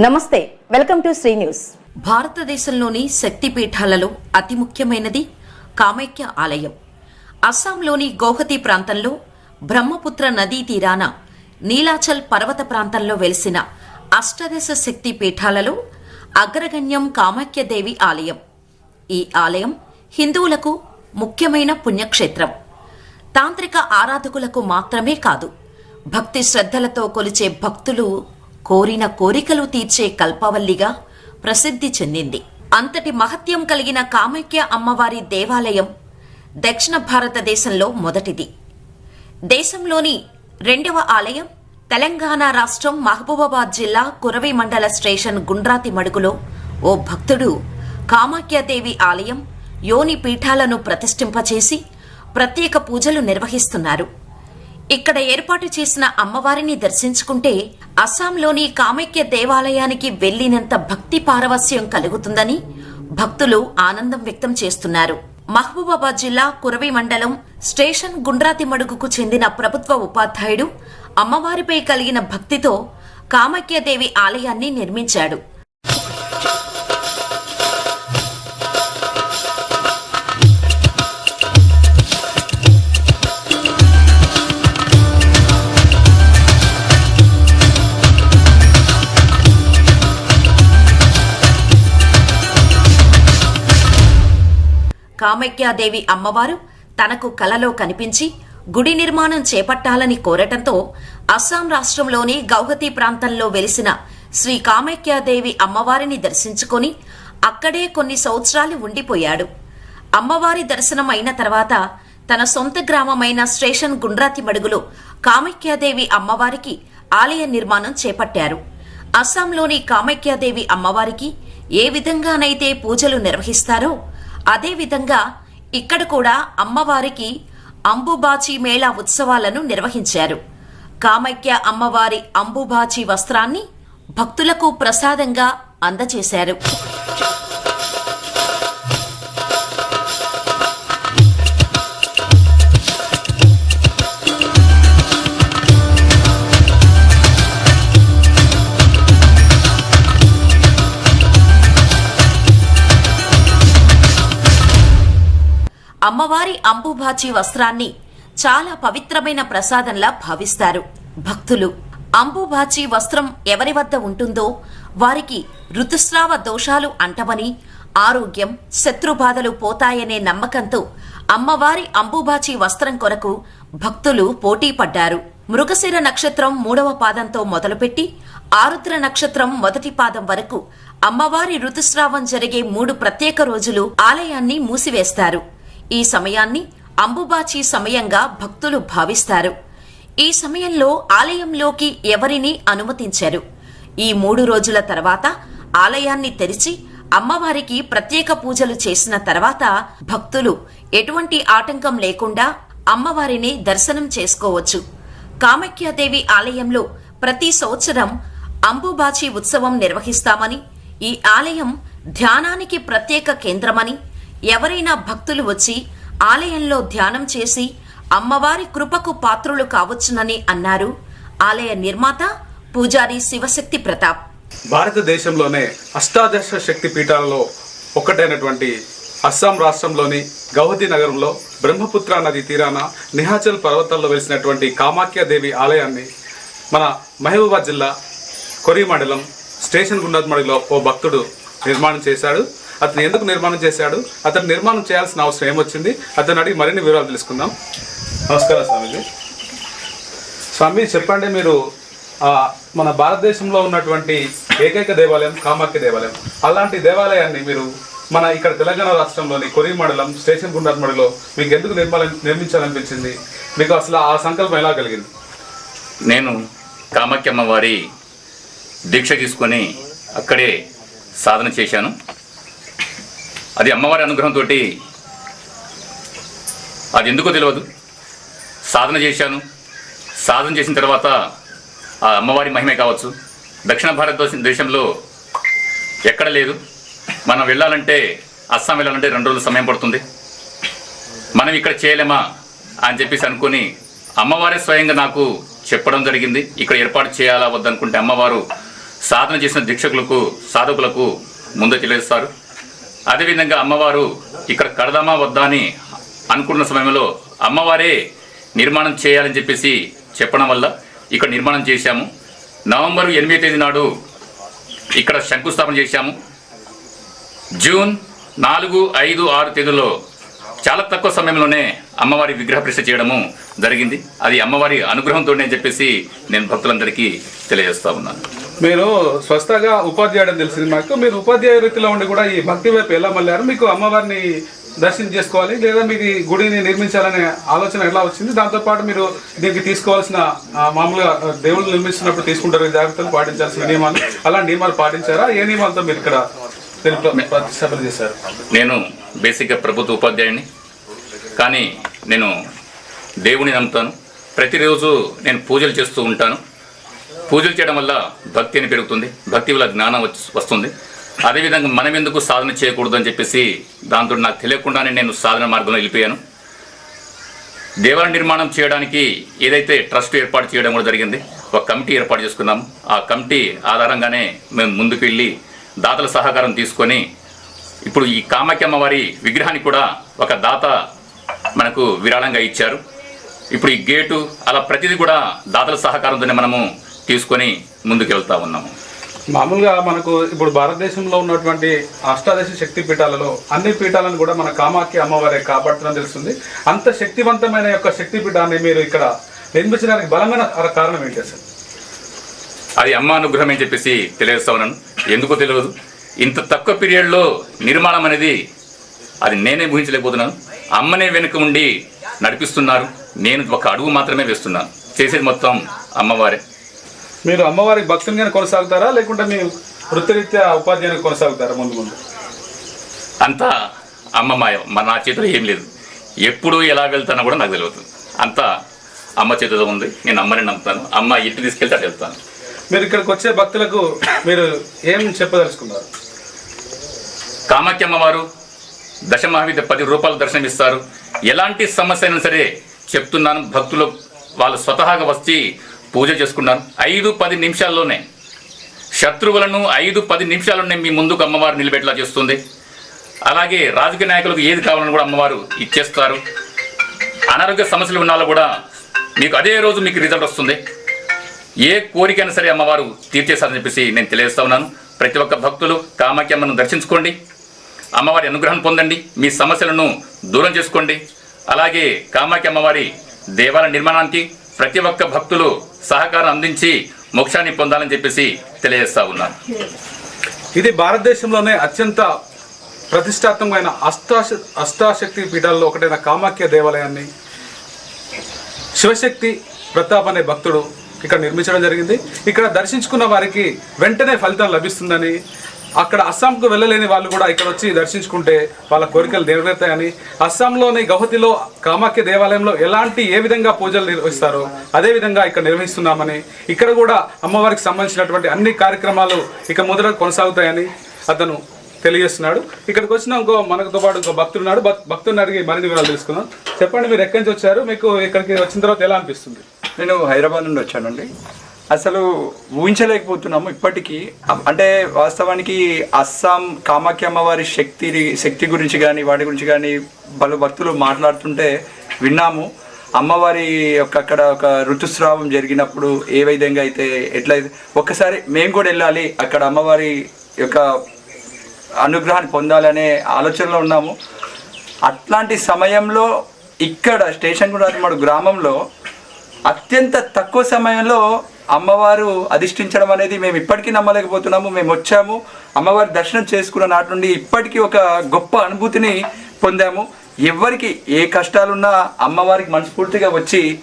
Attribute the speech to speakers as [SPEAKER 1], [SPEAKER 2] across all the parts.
[SPEAKER 1] నమస్తే welcome to Shri news.
[SPEAKER 2] భారతదేశంలోని శక్తిపీఠాలలో అతి ముఖ్యమైనది కామాఖ్య ఆలయం. అస్సాంలోని గౌహతి ప్రాంతంలో బ్రహ్మపుత్ర నదీ తీరాన నీలాచల్ పర్వత ప్రాంతంలో వెలిసిన అష్టదశ శక్తి పీఠాలలో అగ్రగణ్యం కామాఖ్యదేవి ఆలయం. ఈ ఆలయం హిందువులకు ముఖ్యమైన పుణ్యక్షేత్రం. తాంత్రిక ఆరాధకులకు మాత్రమే కాదు భక్తి శ్రద్ధలతో కొలిచే భక్తులు కోరిన కోరికలు తీర్చే కల్పవల్లిగా ప్రసిద్ధి చెందింది. అంతటి మహత్యం కలిగిన కామాఖ్య అమ్మవారి దేవాలయం దక్షిణ భారతదేశంలో మొదటిది. దేశంలోని రెండవ ఆలయం తెలంగాణ రాష్ట్రం మహబూబాబాద్ జిల్లా కురవి మండల స్టేషన్ గుండ్రాతి మడుగులో ఓ భక్తుడు కామాఖ్యాదేవి ఆలయం యోని పీఠాలను ప్రతిష్ఠింపచేసి ప్రత్యేక పూజలు నిర్వహిస్తున్నారు. ఇక్కడ ఏర్పాటు చేసిన అమ్మవారిని దర్శించుకుంటే అస్సాంలోని కామైక్య దేవాలయానికి వెళ్ళినంత భక్తి పారవస్యం కలుగుతుందని భక్తులు ఆనందం వ్యక్తం చేస్తున్నారు. మహబూబాబాద్ జిల్లా కురవి మండలం స్టేషన్ గుండ్రాతి మడుగుకు చెందిన ప్రభుత్వ ఉపాధ్యాయుడు అమ్మవారిపై కలిగిన భక్తితో కామాఖ్యదేవి ఆలయాన్ని నిర్మించాడు. కామాఖ్యాదేవి అమ్మవారు తనకు కలలో కనిపించి గుడి నిర్మాణం చేపట్టాలని కోరటంతో అస్సాం రాష్ట్రంలోని గౌహతి ప్రాంతంలో వెలిసిన శ్రీ కామాఖ్యాదేవి అమ్మవారిని దర్శించుకొని అక్కడే కొన్ని సంవత్సరాలు ఉండిపోయాడు. అమ్మవారి దర్శనం అయిన తర్వాత తన సొంత గ్రామమైన స్టేషన్ గుండ్రాతి మడుగులో కామాఖ్యాదేవి అమ్మవారికి ఆలయ నిర్మాణం చేపట్టారు. అస్సాంలోని కామాఖ్యాదేవి అమ్మవారికి ఏ విధంగానైతే పూజలు నిర్వహిస్తారో అదేవిధంగా ఇక్కడ కూడా అమ్మవారికి అంబుబాచి మేళా ఉత్సవాలను నిర్వహించారు. కామాఖ్య అమ్మవారి అంబుబాచి వస్త్రాన్ని భక్తులకు ప్రసాదంగా అందజేశారు. అమ్మవారి అంబుబాచి వస్త్రాన్ని చాలా పవిత్రమైన ప్రసాదంలా భావిస్తారు. భక్తులు అంబుబాచి వస్త్రం ఎవరి వద్ద ఉంటుందో వారికి ఋతుస్రావ దోషాలు అంటవని ఆరోగ్యం శత్రుబాధలు పోతాయనే నమ్మకంతో అమ్మవారి అంబుబాచి వస్త్రం కొరకు భక్తులు పోటీ పడ్డారు మృగశిర నక్షత్రం మూడవ పాదంతో మొదలుపెట్టి ఆరుద్ర నక్షత్రం మొదటి పాదం వరకు అమ్మవారి ఋతుస్రావం జరిగే మూడు ప్రత్యేక రోజులు ఆలయాన్ని మూసివేస్తారు. ఈ సమయాన్ని అంబుబాచి సమయంగా భక్తులు భావిస్తారు. ఈ సమయంలో ఆలయంలోకి ఎవరిని అనుమతించరు. ఈ మూడు రోజుల తర్వాత ఆలయాన్ని తెరిచి అమ్మవారికి ప్రత్యేక పూజలు చేసిన తర్వాత భక్తులు ఎటువంటి ఆటంకం లేకుండా అమ్మవారిని దర్శనం చేసుకోవచ్చు. కామాఖ్యాదేవి ఆలయంలో ప్రతి సంవత్సరం అంబుబాచి ఉత్సవం నిర్వహిస్తామని ఈ ఆలయం ధ్యానానికి ప్రత్యేక కేంద్రమని ఎవరైనా భక్తులు వచ్చి ఆలయంలో ధ్యానం చేసి అమ్మవారి కృపకు పాత్రులు కావచ్చునని అన్నారు. ఆలయ నిర్మాత పూజారి శివశక్తి ప్రతాప్.
[SPEAKER 3] భారతదేశంలోనే అష్టాదశ శక్తి పీఠాలలో ఒకటైనటువంటి అస్సాం రాష్ట్రంలోని గౌహతి నగరంలో బ్రహ్మపుత్ర నది తీరాన నిహాచల్ పర్వతాల్లో వెలిసినటువంటి కామాఖ్యాదేవి ఆలయాన్ని మన మహబూబాద్ జిల్లా కొరి మండలం స్టేషన్ గుండత్మడిలో ఓ భక్తుడు నిర్మాణం చేశాడు. అతను ఎందుకు నిర్మాణం చేశాడు? అతను నిర్మాణం చేయాల్సిన అవసరం ఏమొచ్చింది? అతను అడిగి మరిన్ని వివరాలు తెలుసుకుందాం. నమస్కారం స్వామిజీ. స్వామి చెప్పండి మీరు మన భారతదేశంలో ఉన్నటువంటి ఏకైక దేవాలయం కామాఖ్య దేవాలయం. అలాంటి దేవాలయాన్ని మీరు మన ఇక్కడ తెలంగాణ రాష్ట్రంలోని కొరి మండలం స్టేషన్ గుండార్ మండలో మీకు ఎందుకు నిర్మాల నిర్మించాలనిపించింది? మీకు అసలు ఆ సంకల్పం ఎలా కలిగింది?
[SPEAKER 4] నేను కామాఖ్యమ్మ వారి దీక్ష తీసుకొని అక్కడే సాధన చేశాను. అది అమ్మవారి అనుగ్రహంతో అది ఎందుకో తెలియదు సాధన చేశాను. సాధన చేసిన తర్వాత ఆ అమ్మవారి మహిమే కావచ్చు. దక్షిణ భారతదేశం దేశంలో ఎక్కడ లేదు. మనం వెళ్ళాలంటే అస్సాం వెళ్ళాలంటే రెండు రోజులు సమయం పడుతుంది. మనం ఇక్కడ చేయలేమా అని చెప్పేసి అనుకొని అమ్మవారే స్వయంగా నాకు చెప్పడం జరిగింది. ఇక్కడ ఏర్పాటు చేయాలా వద్దనుకుంటే అమ్మవారు సాధన చేసిన దీక్షకులకు సాధకులకు ముందు తెలియజేస్తారు. అదేవిధంగా అమ్మవారు ఇక్కడ కడదామా వద్దా అని అనుకున్న సమయంలో అమ్మవారే నిర్మాణం చేయాలని చెప్పేసి చెప్పడం వల్ల ఇక్కడ నిర్మాణం చేశాము. నవంబర్ ఎనిమిది తేదీ నాడు ఇక్కడ శంకుస్థాపన చేశాము. జూన్ నాలుగు ఐదు ఆరు తేదీలో చాలా తక్కువ సమయంలోనే అమ్మవారి విగ్రహ ప్రతిష్ట చేయడము జరిగింది. అది అమ్మవారి అనుగ్రహంతోనే చెప్పేసి నేను భక్తులందరికీ తెలియజేస్తా ఉన్నాను.
[SPEAKER 3] మీరు స్వస్థగా ఉపాధ్యాయుడు తెలిసింది మాకు. మీరు ఉపాధ్యాయ వృత్తిలో ఉండి కూడా ఈ భక్తి వైపు ఎలా మళ్ళారు? మీకు అమ్మవారిని దర్శనం చేసుకోవాలి లేదా మీకు గుడిని నిర్మించాలనే ఆలోచన ఎలా వచ్చింది? దాంతోపాటు మీరు దీనికి తీసుకోవాల్సిన మామూలుగా దేవుళ్ళు నిర్మిస్తున్నప్పుడు తీసుకుంటారు జాగ్రత్తలు పాటించాల్సిన నియమాలు. అలాంటి నియమాలు పాటించారా? ఏ నియమాలతో మీరు ఇక్కడ ప్రతిష్టపన చేశారు?
[SPEAKER 4] నేను బేసిక్గా ప్రభుత్వ ఉపాధ్యాయుని. కానీ నేను దేవుని నమ్ముతాను. ప్రతిరోజు నేను పూజలు చేస్తూ ఉంటాను. పూజలు చేయడం వల్ల భక్తి అని పెరుగుతుంది. భక్తి వల్ల జ్ఞానం వస్తుంది. అదేవిధంగా మనం ఎందుకు సాధన చేయకూడదు అని చెప్పేసి దాంతో నాకు తెలియకుండానే నేను సాధన మార్గంలో వెళ్ళిపోయాను. దేవాలయ నిర్మాణం చేయడానికి ఏదైతే ట్రస్ట్ ఏర్పాటు చేయడం కూడా జరిగింది ఒక కమిటీ ఏర్పాటు చేసుకున్నాం ఆ కమిటీ ఆధారంగానే మేము ముందుకు వెళ్ళి దాతల సహకారం తీసుకొని ఇప్పుడు ఈ కామాఖ్యమ్మ వారి విగ్రహాన్ని కూడా ఒక దాత మనకు విరాళంగా ఇచ్చారు. ఇప్పుడు ఈ గేటు అలా ప్రతిదీ కూడా దాతల సహకారంతోనే మనము తీసుకొని ముందుకు వెళ్తా ఉన్నాము.
[SPEAKER 3] మామూలుగా మనకు ఇప్పుడు భారతదేశంలో ఉన్నటువంటి అష్టాదశ శక్తి పీఠాలలో అన్ని పీఠాలను కూడా మన కామాఖ్య అమ్మవారే కాపాడుతుందని తెలుస్తుంది. అంత శక్తివంతమైన యొక్క శక్తి పీఠాన్ని మీరు ఇక్కడ నిర్మించడానికి బలమైన కారణం ఏంటి అసలు?
[SPEAKER 4] అది అమ్మ అనుగ్రహం అని చెప్పేసి తెలియజేస్తా ఉన్నాను. ఎందుకో తెలియదు. ఇంత తక్కువ పీరియడ్లో నిర్మాణం అనేది అది నేనే ఊహించలేకపోతున్నాను. అమ్మనే వెనుక ఉండి నడిపిస్తున్నారు. నేను ఒక అడుగు మాత్రమే వేస్తున్నాను. చేసేది మొత్తం అమ్మవారే.
[SPEAKER 3] మీరు అమ్మవారి భక్తునిగానే కొనసాగుతారా? లేకుంటే మీ వృత్తిరీత్యా ఉపాధ్యాయుని కొనసాగుతారా ముందు ముందు?
[SPEAKER 4] అంతా అమ్మ మాయ మన నా చేతిలో ఏం లేదు. ఎప్పుడు ఎలా వెళ్తానో కూడా నాకు తెలియదు. అంతా అమ్మ చేతిలో ఉంది. నేను అమ్మని నమ్ముతాను. అమ్మ ఇంటి తీసుకెళ్తే అటు వెళ్తాను.
[SPEAKER 3] మీరు ఇక్కడికి వచ్చే భక్తులకు మీరు ఏం చెప్పదలుచుకున్నారు?
[SPEAKER 4] కామాఖ్య అమ్మవారు దశమహావిద్య పది రూపాయలు దర్శనమిస్తారు. ఎలాంటి సమస్య అయినా సరే చెప్తున్నాను. భక్తులు వాళ్ళు స్వతహాగా వచ్చి పూజ చేసుకున్నారు ఐదు పది నిమిషాల్లోనే శత్రువులను ఐదు పది నిమిషాల్లోనే మీ ముందుకు అమ్మవారు నిలబెట్టేలా చేస్తుంది. అలాగే రాజకీయ నాయకులకు ఏది కావాలని కూడా అమ్మవారు ఇచ్చేస్తారు. అనారోగ్య సమస్యలు ఉన్నాలో కూడా మీకు అదే రోజు మీకు రిజల్ట్ వస్తుంది. ఏ కోరికైనా సరే అమ్మవారు తీర్చేస్తారని చెప్పేసి నేను తెలియజేస్తా ఉన్నాను. ప్రతి ఒక్క భక్తులు కామాఖ్యమ్మను దర్శించుకోండి. అమ్మవారి అనుగ్రహం పొందండి. మీ సమస్యలను దూరం చేసుకోండి. అలాగే కామాఖ్య అమ్మవారి దేవాలయ నిర్మాణానికి ప్రతి ఒక్క భక్తులు సహకారం అందించి మోక్షాన్ని పొందాలని చెప్పేసి తెలియజేస్తా ఉన్నాను.
[SPEAKER 3] ఇది భారతదేశంలోనే అత్యంత ప్రతిష్టాత్మకమైన అష్టాశ అష్టాశక్తి పీఠాల్లో ఒకటైన కామాఖ్య దేవాలయాన్ని శివశక్తి ప్రతాప్ అనే భక్తుడు ఇక్కడ నిర్మించడం జరిగింది. ఇక్కడ దర్శించుకున్న వారికి వెంటనే ఫలితం లభిస్తుందని అక్కడ అస్సాంకు వెళ్ళలేని వాళ్ళు కూడా ఇక్కడ వచ్చి దర్శించుకుంటే వాళ్ళ కోరికలు నెరవేరుతాయని. అస్సాంలోని గౌహతిలో కామాఖ్య దేవాలయంలో ఎలాంటి ఏ విధంగా పూజలు నిర్వహిస్తారో అదే విధంగా ఇక్కడ నిర్వహిస్తున్నామని. ఇక్కడ కూడా అమ్మవారికి సంబంధించినటువంటి అన్ని కార్యక్రమాలు ఇక మొదట కొనసాగుతాయని అతను తెలియజేస్తున్నాడు. ఇక్కడికి వచ్చిన ఇంకో మనతో పాటు ఇంకో భక్తుడు ఉన్నాడు. భక్తుడిని అడిగి మరిన్ని వివరాలు తెలుసుకుందాం. చెప్పండి మీరు ఎక్కడి నుంచి వచ్చారు? మీకు ఇక్కడికి వచ్చిన తర్వాత ఎలా అనిపిస్తుంది?
[SPEAKER 5] నేను హైదరాబాద్ నుండి వచ్చానండి. అసలు ఊహించలేకపోతున్నాము ఇప్పటికీ. అంటే వాస్తవానికి అస్సాం కామాఖ్య అమ్మవారి శక్తి శక్తి గురించి కానీ వాటి గురించి కానీ పలు భక్తులు మాట్లాడుతుంటే విన్నాము. అమ్మవారి యొక్క అక్కడ ఒక ఋతుస్రావం జరిగినప్పుడు ఏ విధంగా అయితే ఎట్లయితే ఒక్కసారి మేము కూడా వెళ్ళాలి. అక్కడ అమ్మవారి యొక్క అనుగ్రహాన్ని పొందాలనే ఆలోచనలో ఉన్నాము. అట్లాంటి సమయంలో ఇక్కడ స్టేషన్ కూడా గ్రామంలో అత్యంత తక్కువ సమయంలో అమ్మవారు అధిష్ఠించడం అనేది మేము ఇప్పటికీ నమ్మలేకపోతున్నాము మేము వచ్చాము. అమ్మవారి దర్శనం చేసుకున్న నాటి నుండి ఇప్పటికీ ఒక గొప్ప అనుభూతిని పొందాము. ఎవరికి ఏ కష్టాలున్నా అమ్మవారికి మనస్ఫూర్తిగా వచ్చి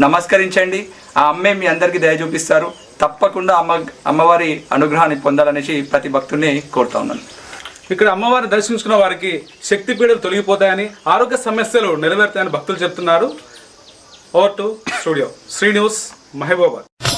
[SPEAKER 5] నమస్కరించండి. ఆ అమ్మే మీ అందరికీ దయ చూపిస్తారు. తప్పకుండా అమ్మ అమ్మవారి అనుగ్రహాన్ని పొందాలనేసి ప్రతి భక్తుడిని కోరుతా ఉన్నాను.
[SPEAKER 3] ఇక్కడ అమ్మవారిని దర్శించుకున్న వారికి శక్తి పీడలు తొలగిపోతాయని ఆరోగ్య సమస్యలు నెరవేరుతాయని భక్తులు చెప్తున్నారు. Over to studio. Shri news Mahabubabad.